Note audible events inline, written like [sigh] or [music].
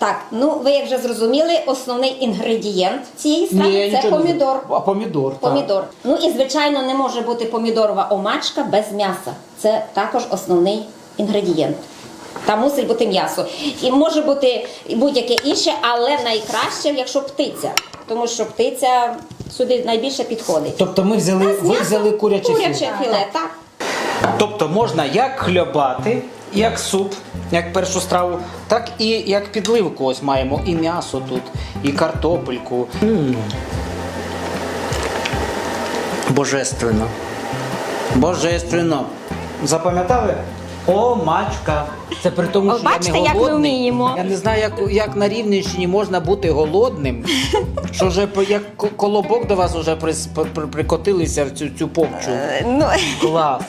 Так, ну ви як вже зрозуміли, основний інгредієнт цієї страви це помідор. А помідор. так. Ну і звичайно не може бути помідорова омачка без м'яса. Це також основний інгредієнт. Там мусить бути м'ясо. І може бути будь-яке інше, але найкраще, якщо птиця. Тому що птиця сюди найбільше підходить. Тобто ми взяли, ви взяли куряче куряче філе. філе. Так. Тобто можна як хлібати, як суп, як першу страву, так і як підливку. Ось маємо і м'ясо тут, і картопельку. Божественно. Божественно. Запам'ятали? О, мачка. Це при тому, О, що бачите, я не як ми голодний. вміємо. Я не знаю, як, як на Рівненщині можна бути голодним. [laughs] Що вже по- як ко- колобок до вас вже прикотилися в цю, цю попчу. Ну, Клас.